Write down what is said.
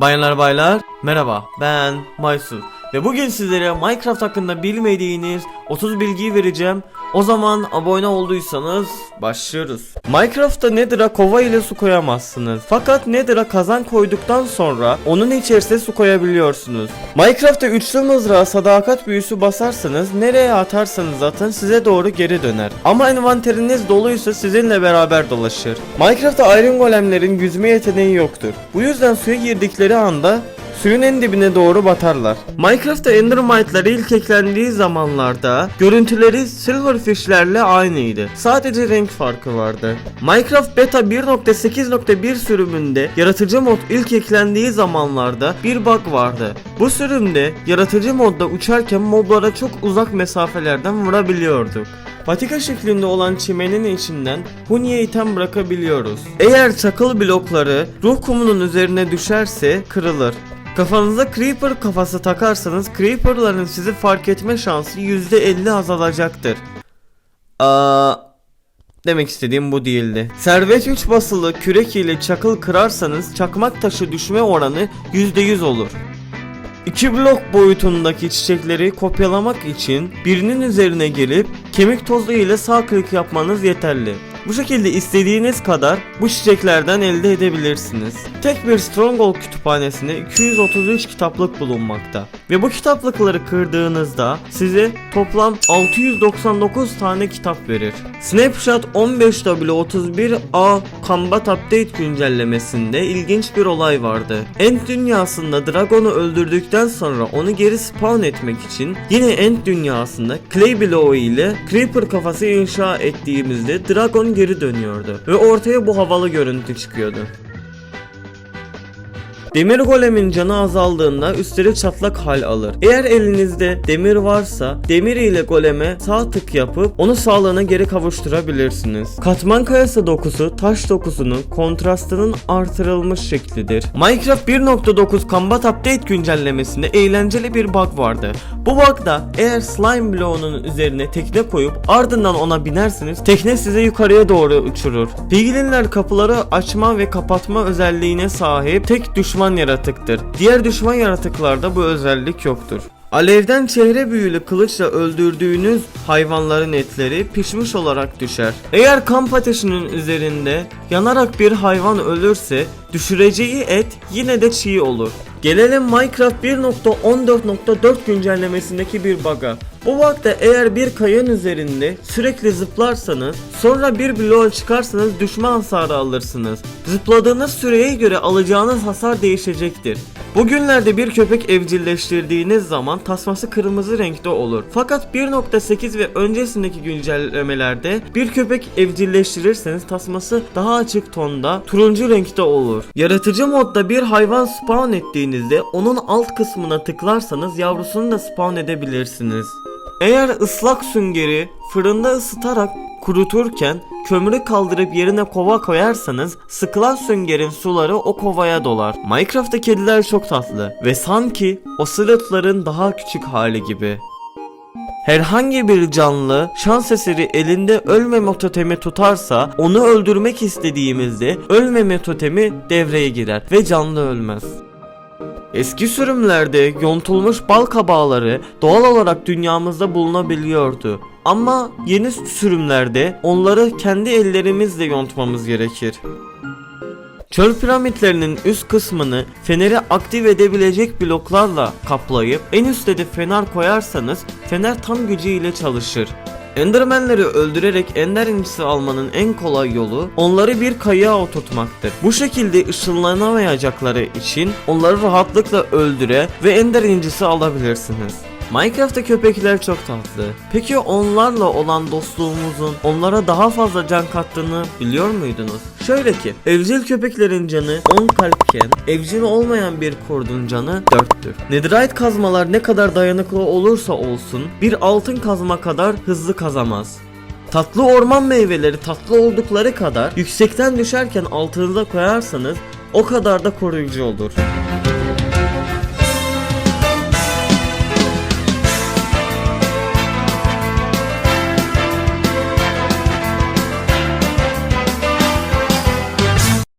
Bayanlar baylar merhaba ben Maysur ve bugün sizlere Minecraft hakkında bilmediğiniz 30 bilgiyi vereceğim. O zaman abone olduysanız başlıyoruz. Minecraft'ta Nether'a kova ile su koyamazsınız. Fakat Nether'a kazan koyduktan sonra onun içerisine su koyabiliyorsunuz. Minecraft'ta üçlü mızrağa sadakat büyüsü basarsanız nereye atarsanız atın size doğru geri döner. Ama envanteriniz doluysa sizinle beraber dolaşır. Minecraft'ta Iron Golemlerin yüzme yeteneği yoktur. Bu yüzden suya girdikleri anda suyun en dibine doğru batarlar. Minecraft'ta Endermite'lar ilk eklendiği zamanlarda görüntüleri Silverfish'lerle aynıydı. Sadece renk farkı vardı. Minecraft Beta 1.8.1 sürümünde yaratıcı mod ilk eklendiği zamanlarda bir bug vardı. Bu sürümde yaratıcı modda uçarken moblara çok uzak mesafelerden vurabiliyorduk. Patika şeklinde olan çimenin içinden Huni'ye item bırakabiliyoruz. Eğer çakıl blokları ruh kumunun üzerine düşerse kırılır. Kafanıza Creeper kafası takarsanız Creeper'ların sizi fark etme şansı %50 azalacaktır. Aa, demek istediğim bu değildi. Servet 3 basılı kürek ile çakıl kırarsanız çakmak taşı düşme oranı %100 olur. 2 blok boyutundaki çiçekleri kopyalamak için birinin üzerine gelip kemik tozu ile sağ klik yapmanız yeterli. Bu şekilde istediğiniz kadar bu çiçeklerden elde edebilirsiniz. Tek bir Stronghold kütüphanesinde 233 kitaplık bulunmakta. Ve bu kitaplıkları kırdığınızda size toplam 699 tane kitap verir. Snapshot 15W31A Combat Update güncellemesinde ilginç bir olay vardı. End dünyasında Dragon'u öldürdükten sonra onu geri spawn etmek için yine End dünyasında Clay Blow ile Creeper kafası inşa ettiğimizde Dragon geri dönüyordu ve ortaya bu havalı görüntü çıkıyordu. Demir golemin canı azaldığında üstleri çatlak hal alır. Eğer elinizde demir varsa demir ile goleme sağ tık yapıp onu sağlığına geri kavuşturabilirsiniz. Katman kayası dokusu taş dokusunun kontrastının artırılmış şeklidir. Minecraft 1.9 Combat Update güncellemesinde eğlenceli bir bug vardı. Bu bugda eğer slime bloğunun üzerine tekne koyup ardından ona binerseniz tekne sizi yukarıya doğru uçurur. Piglinler kapıları açma ve kapatma özelliğine sahip tek düşman yaratıktır. Diğer düşman yaratıklarda bu özellik yoktur. Alevden çehre büyülü kılıçla öldürdüğünüz hayvanların etleri pişmiş olarak düşer. Eğer kamp ateşinin üzerinde yanarak bir hayvan ölürse düşüreceği et yine de çiğ olur. Gelelim Minecraft 1.14.4 güncellemesindeki bir bug'a. Bu bug'da eğer bir kayanın üzerinde sürekli zıplarsanız sonra bir bloğa çıkarsanız düşman hasarı alırsınız. Zıpladığınız süreye göre alacağınız hasar değişecektir. Bugünlerde bir köpek evcilleştirdiğiniz zaman tasması kırmızı renkte olur. Fakat 1.8 ve öncesindeki güncellemelerde bir köpek evcilleştirirseniz tasması daha açık tonda turuncu renkte olur. Yaratıcı modda bir hayvan spawn ettiğinizde onun alt kısmına tıklarsanız yavrusunu da spawn edebilirsiniz. Eğer ıslak süngeri fırında ısıtarak kuruturken kömürü kaldırıp yerine kova koyarsanız sıkılan süngerin suları o kovaya dolar. Minecraft'ta kediler çok tatlı ve sanki o slotların daha küçük hali gibi. Herhangi bir canlı şans eseri elinde ölmeme totemi tutarsa onu öldürmek istediğimizde ölmeme totemi devreye girer ve canlı ölmez. Eski sürümlerde yontulmuş bal kabağları doğal olarak dünyamızda bulunabiliyordu. Ama yeni sürümlerde onları kendi ellerimizle yontmamız gerekir. Çöl piramitlerinin üst kısmını feneri aktif edebilecek bloklarla kaplayıp en üstte de fener koyarsanız fener tam gücüyle çalışır. Endermenleri öldürerek ender incisi almanın en kolay yolu onları bir kayığa oturtmaktır. Bu şekilde ışınlanamayacakları için onları rahatlıkla öldüre ve ender incisi alabilirsiniz. Minecraft'ta köpekler çok tatlı. Peki onlarla olan dostluğumuzun onlara daha fazla can kattığını biliyor muydunuz? Şöyle ki evcil köpeklerin canı 10 kalpken evcil olmayan bir kurdun canı 4'tür. Netherite kazmalar ne kadar dayanıklı olursa olsun bir altın kazma kadar hızlı kazamaz. Tatlı orman meyveleri tatlı oldukları kadar yüksekten düşerken altınıza koyarsanız o kadar da koruyucu olur.